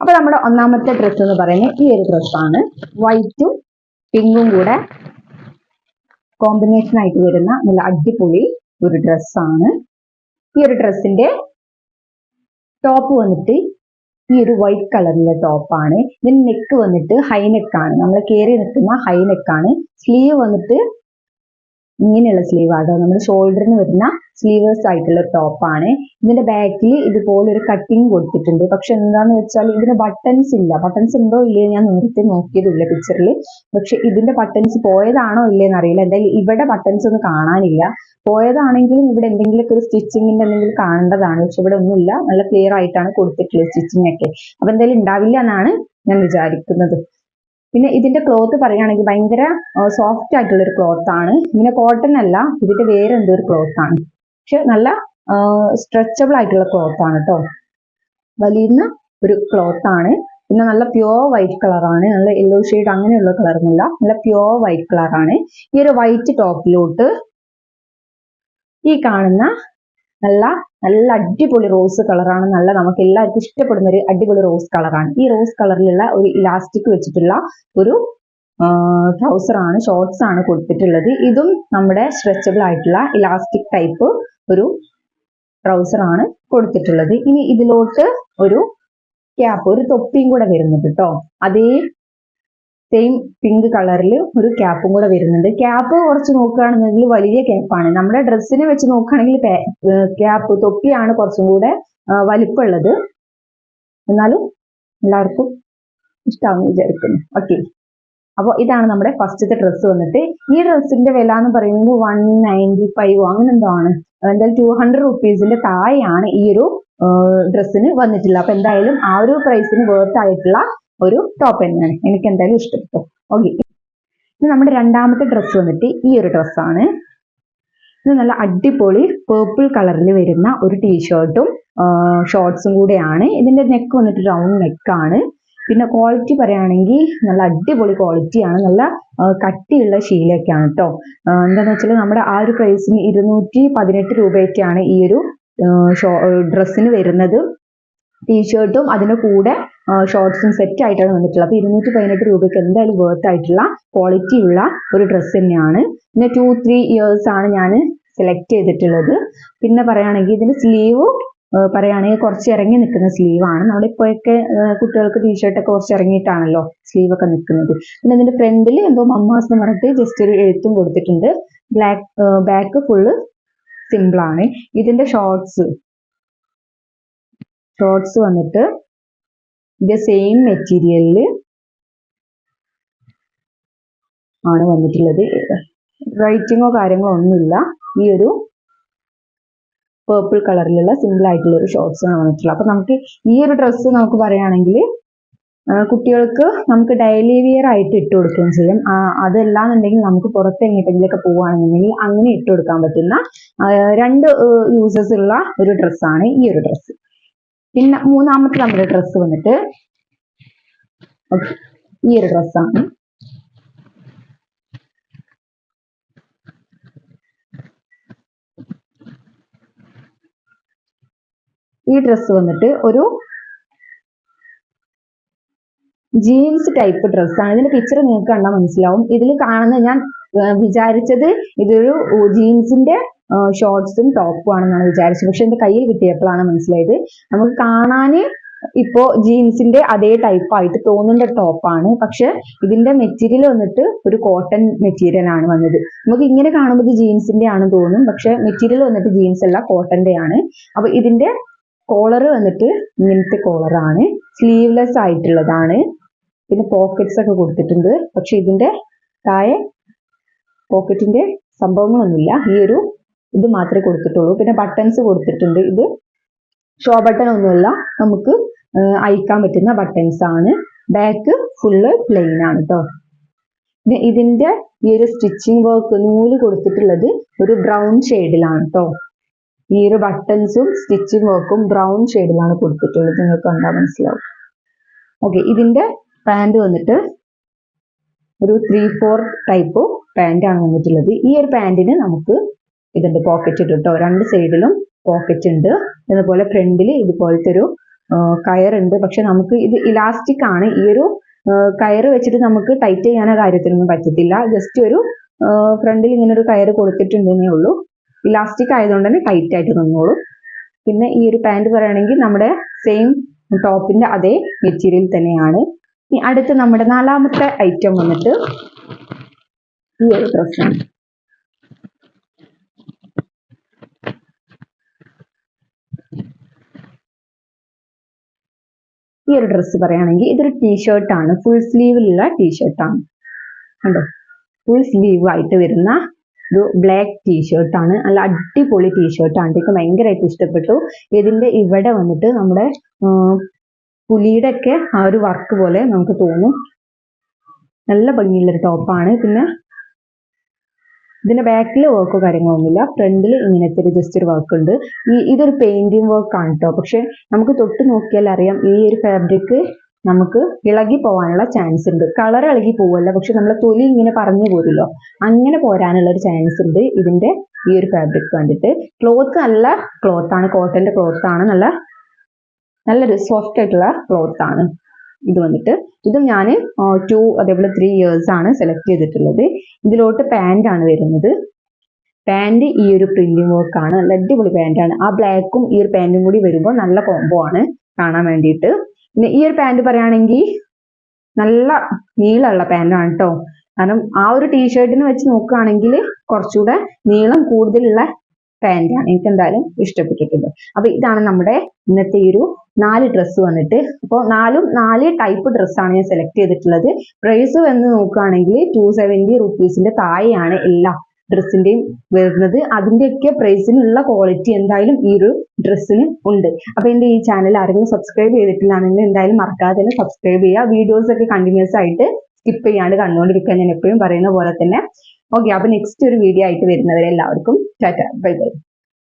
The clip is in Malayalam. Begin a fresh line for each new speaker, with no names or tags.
അപ്പൊ നമ്മുടെ ഒന്നാമത്തെ ഡ്രസ്സ് എന്ന് പറയുന്നത് ഈ ഒരു ഡ്രസ്സാണ് വൈറ്റും പിങ്കും കൂടെ കോമ്പിനേഷൻ ആയിട്ട് വരുന്ന നല്ല അടിപൊളി ഒരു ഡ്രസ്സാണ് ഈ ഒരു ഡ്രസ്സിന്റെ ടോപ്പ് വന്നിട്ട് ഈ ഒരു വൈറ്റ് കളറിലെ ടോപ്പാണ് ഇതിന് നെക്ക് വന്നിട്ട് ഹൈ നെക്കാണ് നമ്മൾ കയറി നിൽക്കുന്ന ഹൈ നെക്കാണ് സ്ലീവ് വന്നിട്ട് ഇങ്ങനെയുള്ള സ്ലീവ് ആട്ടോ. നമ്മുടെ ഷോൾഡറിന് വരുന്ന സ്ലീവേഴ്സ് ആയിട്ടുള്ള ടോപ്പാണ് ഇതിന്റെ ബാക്കിൽ ഇതുപോലെ ഒരു കട്ടിങ് കൊടുത്തിട്ടുണ്ട്. പക്ഷെ എന്താന്ന് വെച്ചാൽ ഇതിന് ബട്ടൺസ് ഇല്ല. ബട്ടൺസ് ഉണ്ടോ ഇല്ലയോ ഞാൻ നേരത്തെ നോക്കിയതില്ല പിക്ചറിൽ പക്ഷെ ഇതിന്റെ ബട്ടൺസ് പോയതാണോ ഇല്ലേന്ന് അറിയില്ല. എന്തായാലും ഇവിടെ ബട്ടൺസ് ഒന്നും കാണാനില്ല. പോയതാണെങ്കിലും ഇവിടെ എന്തെങ്കിലുമൊക്കെ ഒരു സ്റ്റിച്ചിങ്ങിന്റെ എന്തെങ്കിലും കാണേണ്ടതാണ്. പക്ഷെ ഇവിടെ ഒന്നുമില്ല. നല്ല ക്ലിയർ ആയിട്ടാണ് കൊടുത്തിട്ടുള്ളത് സ്റ്റിച്ചിങ് ഒക്കെ. അപ്പൊ എന്തായാലും ഉണ്ടാവില്ല എന്നാണ് ഞാൻ വിചാരിക്കുന്നത്. പിന്നെ ഇതിന്റെ ക്ലോത്ത് പറയുകയാണെങ്കിൽ ഭയങ്കര സോഫ്റ്റ് ആയിട്ടുള്ള ഒരു ക്ലോത്ത് ആണ്. ഇങ്ങനെ കോട്ടൺ അല്ല ഇതിന്റെ വേറെ എന്തോ ഒരു ക്ലോത്ത് ആണ്. പക്ഷെ നല്ല സ്ട്രെച്ചബിൾ ആയിട്ടുള്ള ക്ലോത്ത് ആണ് കേട്ടോ വലിയുന്ന ഒരു ക്ലോത്ത് ആണ്. പിന്നെ നല്ല പ്യുവർ വൈറ്റ് കളറാണ് നല്ല യെല്ലോ ഷെയ്ഡ് അങ്ങനെയുള്ള കളറൊന്നുമില്ല നല്ല പ്യുവർ വൈറ്റ് കളറാണ് ഈ ഒരു വൈറ്റ് ടോപ്പിലോട്ട് ഈ കാണുന്ന നല്ല നല്ല അടിപൊളി റോസ് കളറാണ് നല്ല നമുക്ക് എല്ലാവർക്കും ഇഷ്ടപ്പെടുന്ന ഒരു അടിപൊളി റോസ് കളറാണ് ഈ റോസ് കളറിലുള്ള ഒരു ഇലാസ്റ്റിക് വെച്ചിട്ടുള്ള ഒരു ട്രൗസറാണ് ഷോർട്സ് ആണ് കൊടുത്തിട്ടുള്ളത്. ഇതും നമ്മുടെ സ്ട്രെച്ചബിൾ ആയിട്ടുള്ള ഇലാസ്റ്റിക് ടൈപ്പ് ഒരു ട്രൗസറാണ് കൊടുത്തിട്ടുള്ളത്. ഇനി ഇതിലോട്ട് ഒരു ക്യാപ്പ് ഒരു തൊപ്പിയും കൂടെ വരുന്നുണ്ട് കേട്ടോ അതേ സെയിം പിങ്ക് കളറിൽ ഒരു ക്യാപ്പും കൂടെ വരുന്നുണ്ട്. ക്യാപ്പ് കുറച്ച് നോക്കുകയാണെന്നുണ്ടെങ്കിൽ വലിയ ക്യാപ്പാണ് നമ്മുടെ ഡ്രസ്സിനെ വെച്ച് നോക്കുകയാണെങ്കിൽ ക്യാപ്പ് തൊപ്പിയാണ് കുറച്ചും കൂടെ വലുപ്പുള്ളത് എന്നാലും എല്ലാവർക്കും ഇഷ്ടമാണെന്ന് വിചാരിക്കുന്നു. ഓക്കെ അപ്പോൾ ഇതാണ് നമ്മുടെ ഫസ്റ്റത്തെ ഡ്രസ്സ് വന്നിട്ട്. ഈ ഡ്രസ്സിന്റെ വില എന്ന് പറയുന്നത് വൺ നയന്റി ഫൈവ് അങ്ങനെ എന്തോ ആണ്. എന്തായാലും ടു ഹൺഡ്രഡ് റുപ്പീസിന്റെ താഴെയാണ് ഈ ഒരു ഡ്രസ്സിന് വന്നിട്ടുള്ളത്. അപ്പൊ എന്തായാലും ആ ഒരു പ്രൈസിന് വേർത്ത് ആയിട്ടുള്ള ഒരു ടോപ്പ് തന്നെയാണ് എനിക്ക് എന്തായാലും ഇഷ്ടപ്പെട്ടു. ഓക്കെ ഇത് നമ്മുടെ രണ്ടാമത്തെ ഡ്രസ്സ് വന്നിട്ട് ഈ ഒരു ഡ്രസ്സാണ് ഇത് നല്ല അടിപൊളി പേർപ്പിൾ കളറിൽ വരുന്ന ഒരു ടീഷർട്ടും ഷോർട്സും കൂടെയാണ്. ഇതിന്റെ നെക്ക് വന്നിട്ട് റൗണ്ട് നെക്കാണ് പിന്നെ ക്വാളിറ്റി പറയുകയാണെങ്കിൽ നല്ല അടിപൊളി ക്വാളിറ്റിയാണ് നല്ല കട്ടിയുള്ള ശീലയൊക്കെയാണ് കേട്ടോ എന്താണെന്ന് വെച്ചാൽ നമ്മുടെ ആ ഒരു പ്രൈസിന് ഇരുന്നൂറ്റി പതിനെട്ട് രൂപയൊക്കെയാണ് ഈ ഒരു ഡ്രസ്സിന് വരുന്നത്. ടീഷർട്ടും അതിന്റെ കൂടെ ഷോർട്സും സെറ്റ് ആയിട്ടാണ് വന്നിട്ടുള്ളത്. അപ്പൊ ഇരുന്നൂറ്റി പതിനെട്ട് രൂപയ്ക്ക് എന്തായാലും വർത്ത് ആയിട്ടുള്ള ക്വാളിറ്റി ഉള്ള ഒരു ഡ്രസ്സ് തന്നെയാണ്. പിന്നെ ടു ത്രീ ഇയേഴ്സ് ആണ് ഞാൻ സെലക്ട് ചെയ്തിട്ടുള്ളത്. പിന്നെ പറയുകയാണെങ്കിൽ ഇതിന്റെ സ്ലീവ് പറയുകയാണെങ്കിൽ കുറച്ച് ഇറങ്ങി നിൽക്കുന്ന സ്ലീവാണ് ഇപ്പോഴൊക്കെ കുട്ടികൾക്ക് ടീഷർട്ടൊക്കെ കുറച്ച് ഇറങ്ങിയിട്ടാണല്ലോ സ്ലീവ് ഒക്കെ നിൽക്കുന്നത്. പിന്നെ ഇതിന്റെ ഫ്രണ്ടിൽ എന്തോ മമ്മാസ് എന്ന് പറഞ്ഞിട്ട് ജസ്റ്റ് ഒരു എഴുത്തും കൊടുത്തിട്ടുണ്ട്. ബ്ലാക്ക് ബാക്ക് ഫുള്ള് സിമ്പിൾ ആണ്. ഇതിന്റെ ഷോർട്സ് ഷോർട്സ് വന്നിട്ട് ഇത് സെയിം മെറ്റീരിയലിൽ ആണ് വന്നിട്ടുള്ളത്. റൈറ്റിങ്ങോ കാര്യങ്ങളോ ഒന്നുമില്ല. ഈ ഒരു പേർപ്പിൾ കളറിലുള്ള സിമ്പിൾ ആയിട്ടുള്ള ഒരു ഷോർട്സ് ആണ് വന്നിട്ടുള്ളത്. അപ്പൊ നമുക്ക് ഈ ഒരു ഡ്രസ്സ് നമുക്ക് പറയുകയാണെങ്കിൽ കുട്ടികൾക്ക് നമുക്ക് ഡെയിലി വിയർ ആയിട്ട് ഇട്ട് കൊടുക്കുകയും ചെയ്യും. അതല്ലാന്നുണ്ടെങ്കിൽ നമുക്ക് പുറത്ത് എങ്ങോട്ടെങ്കിലൊക്കെ പോവുകയാണെന്നുണ്ടെങ്കിൽ അങ്ങനെ ഇട്ട് കൊടുക്കാൻ പറ്റുന്ന രണ്ട് യൂസസ് ഉള്ള ഒരു ഡ്രസ്സാണ് ഈ ഒരു ഡ്രസ്സ് പിന്നെ മൂന്നാമത്തെ നമ്മുടെ ഡ്രസ്സ് വന്നിട്ട് ഈ ഒരു ഡ്രസ്സാണ് ഈ ഡ്രസ്സ് വന്നിട്ട് ഒരു ജീൻസ് ടൈപ്പ് ഡ്രസ്സാണ് ഇതിന്റെ പിക്ചർ നിങ്ങൾക്ക് കണ്ടാൽ മനസ്സിലാവും. ഇതിൽ കാണുന്ന ഞാൻ വിചാരിച്ചത് ഇതൊരു ജീൻസിന്റെ ഷോർട്സും ടോപ്പും ആണെന്നാണ് വിചാരിച്ചത്. പക്ഷെ എന്റെ കയ്യിൽ കിട്ടിയപ്പോഴാണ് മനസ്സിലായത്. നമുക്ക് കാണാന് ഇപ്പോ ജീൻസിന്റെ അതേ ടൈപ്പ് ആയിട്ട് തോന്നുന്ന ടോപ്പാണ് പക്ഷെ ഇതിന്റെ മെറ്റീരിയൽ വന്നിട്ട് ഒരു കോട്ടൺ മെറ്റീരിയൽ ആണ് വന്നത്. നമുക്ക് ഇങ്ങനെ കാണുമ്പോൾ ഇത് ജീൻസിന്റെ ആണ് തോന്നും. പക്ഷെ മെറ്റീരിയൽ വന്നിട്ട് ജീൻസ് അല്ല കോട്ടന്റെ ആണ്. അപ്പൊ ഇതിന്റെ കോളർ വന്നിട്ട് ഇങ്ങനത്തെ കോളറാണ് സ്ലീവ്ലെസ് ആയിട്ടുള്ളതാണ്. പിന്നെ പോക്കറ്റ്സ് ഒക്കെ കൊടുത്തിട്ടുണ്ട്. പക്ഷെ ഇതിന്റെ താഴെ പോക്കറ്റിന്റെ സംഭവങ്ങളൊന്നുമില്ല. ഈ ഒരു ഇത് മാത്രമേ കൊടുത്തിട്ടുള്ളൂ. പിന്നെ ബട്ടൺസ് കൊടുത്തിട്ടുണ്ട്. ഇത് ഷോ ബട്ടൺ ഒന്നുമല്ല. നമുക്ക് അയക്കാൻ പറ്റുന്ന ബട്ടൺസ് ആണ്. ബാക്ക് ഫുള്ള് പ്ലെയിൻ ആണ് കേട്ടോ ഇതിന്റെ ഈ ഒരു സ്റ്റിച്ചിങ് വർക്ക് നൂൽ കൊടുത്തിട്ടുള്ളത് ഒരു ബ്രൗൺ ഷെയ്ഡിലാണ് കേട്ടോ ഈ ഒരു ബട്ടൺസും സ്റ്റിച്ചിങ് വർക്കും ബ്രൗൺ ഷെയ്ഡിലാണ് കൊടുത്തിട്ടുള്ളത്. നിങ്ങൾക്ക് കണ്ടാൽ മനസ്സിലാവും. ഓക്കെ ഇതിന്റെ പാന്റ് വന്നിട്ട് ഒരു ത്രീ ഫോർ ടൈപ്പ് പാന്റ് ആണ് വന്നിട്ടുള്ളത്. ഈ ഒരു പാൻറിന് നമുക്ക് ഇതിന്റെ പോക്കറ്റ് ഇട്ട് കേട്ടോ രണ്ട് സൈഡിലും പോക്കറ്റ് ഉണ്ട്. അതുപോലെ ഫ്രണ്ടിൽ ഇതുപോലത്തെ ഒരു കയറുണ്ട് പക്ഷെ നമുക്ക് ഇത് ഇലാസ്റ്റിക് ആണ്. ഈ ഒരു കയർ വെച്ചിട്ട് നമുക്ക് ടൈറ്റ് ചെയ്യാനോ കാര്യത്തിനൊന്നും പറ്റത്തില്ല. ജസ്റ്റ് ഒരു ഫ്രണ്ടിൽ ഇങ്ങനെ ഒരു കയറ് കൊടുത്തിട്ടുണ്ടെന്നേ ഉള്ളൂ. ഇലാസ്റ്റിക് ആയതുകൊണ്ട് തന്നെ ടൈറ്റ് ആയിട്ട് നിന്നോളൂ. പിന്നെ ഈ ഒരു പാന്റ് പറയുകയാണെങ്കിൽ നമ്മുടെ സെയിം ടോപ്പിന്റെ അതേ മെറ്റീരിയൽ തന്നെയാണ്. ഇനി അടുത്ത് നമ്മുടെ നാലാമത്തെ ഐറ്റം വന്നിട്ട് ഈ ഒരു ഡ്രസ്സാണ് ഈ ഒരു ഡ്രസ്സ് പറയുകയാണെങ്കിൽ ഇതൊരു ടീഷർട്ട് ആണ്. ഫുൾ സ്ലീവിലുള്ള ടീഷർട്ട് ആണ്. കണ്ടോ? ഫുൾ സ്ലീവ് ആയിട്ട് വരുന്ന ഒരു ബ്ലാക്ക് ടീഷർട്ട് ആണ്. നല്ല അടിപൊളി ടീഷർട്ടാണ് എനിക്ക് ഭയങ്കരമായിട്ട് ഇഷ്ടപ്പെട്ടു. ഇതിന്റെ ഇവിടെ വന്നിട്ട് നമ്മുടെ പുലിയുടെ ഒക്കെ ആ ഒരു വർക്ക് പോലെ നമുക്ക് തോന്നും. നല്ല ഭംഗിയുള്ളൊരു ടോപ്പാണ് പിന്നെ ഇതിന്റെ ബാക്കിൽ വർക്കോ കാര്യങ്ങളൊന്നുമില്ല ഫ്രണ്ടിൽ ഇങ്ങനത്തെ ഒരു ജസ്റ്റ് ഒരു വർക്ക് ഉണ്ട്. ഈ ഇതൊരു പെയിന്റിങ് വർക്ക് ആണ് കേട്ടോ പക്ഷെ നമുക്ക് തൊട്ട് നോക്കിയാൽ അറിയാം ഈ ഒരു ഫാബ്രിക് നമുക്ക് ഇളകി പോകാനുള്ള ചാൻസ് ഉണ്ട്. കളർ ഇളകി പോവല്ല പക്ഷെ നമ്മളെ തൊലി ഇങ്ങനെ പറഞ്ഞു പോരുമല്ലോ അങ്ങനെ പോരാനുള്ള ഒരു ചാൻസ് ഉണ്ട് ഇതിന്റെ ഈ ഒരു ഫാബ്രിക് കണ്ടിട്ട്. ക്ലോത്ത് നല്ല ക്ലോത്താണ് കോട്ടന്റെ ക്ലോത്താണ് നല്ല നല്ലൊരു സോഫ്റ്റ് ആയിട്ടുള്ള ക്ലോത്താണ് ഇത് വന്നിട്ട്. ഇതും ഞാൻ ടു അതേപോലെ ത്രീ ഇയേഴ്സ് ആണ് സെലക്ട് ചെയ്തിട്ടുള്ളത്. ഇതിലോട്ട് പാന്റ് ആണ് വരുന്നത്. പാന്റ് ഈ ഒരു പ്രിന്റിംഗ് വർക്ക് ആണ്. നല്ല അടിപൊളി പാന്റ് ആണ്. ആ ബ്ലാക്കും ഈ ഒരു പാന്റും കൂടി വരുമ്പോൾ നല്ല കോംബോ ആണ് കാണാൻ വേണ്ടിയിട്ട്. പിന്നെ ഈ ഒരു പാന്റ് പറയുകയാണെങ്കിൽ നല്ല നീളമുള്ള പാന്റാണ് കേട്ടോ കാരണം ആ ഒരു ടീഷർട്ടിന് വെച്ച് നോക്കുകയാണെങ്കിൽ കുറച്ചുകൂടെ നീളം കൂടുതലുള്ള പാന്റാണ് എനിക്ക് എന്തായാലും ഇഷ്ടപ്പെട്ടിട്ടുണ്ട്. അപ്പൊ ഇതാണ് നമ്മുടെ ഇന്നത്തെ ഈ ഒരു നാല് ഡ്രസ്സ് വന്നിട്ട്. അപ്പോൾ നാലും നാല് ടൈപ്പ് ഡ്രസ്സാണ് ഞാൻ സെലക്ട് ചെയ്തിട്ടുള്ളത്. പ്രൈസ് എന്ന് നോക്കുകയാണെങ്കിൽ ടു സെവന്റി റുപ്പീസിന്റെ താഴെയാണ് എല്ലാ ഡ്രസ്സിന്റെയും വരുന്നത്. അതിന്റെയൊക്കെ പ്രൈസിനുള്ള ക്വാളിറ്റി എന്തായാലും ഈ ഒരു ഡ്രസ്സിന് ഉണ്ട്. അപ്പോൾ എന്റെ ഈ ചാനൽ ആരെങ്കിലും സബ്സ്ക്രൈബ് ചെയ്തിട്ടില്ലാണെങ്കിൽ എന്തായാലും മറക്കാതെ തന്നെ സബ്സ്ക്രൈബ് ചെയ്യുക. വീഡിയോസ് ഒക്കെ കണ്ടിന്യൂസ് ആയിട്ട് സ്കിപ്പ് ചെയ്യാണ്ട് കണ്ടുകൊണ്ടിരിക്കുക ഞാൻ എപ്പോഴും പറയുന്ന പോലെ തന്നെ. ഓക്കെ അപ്പോൾ നെക്സ്റ്റ് ഒരു വീഡിയോ ആയിട്ട് വരുന്നവരെ എല്ലാവർക്കും ടാറ്റ ബൈ ബൈ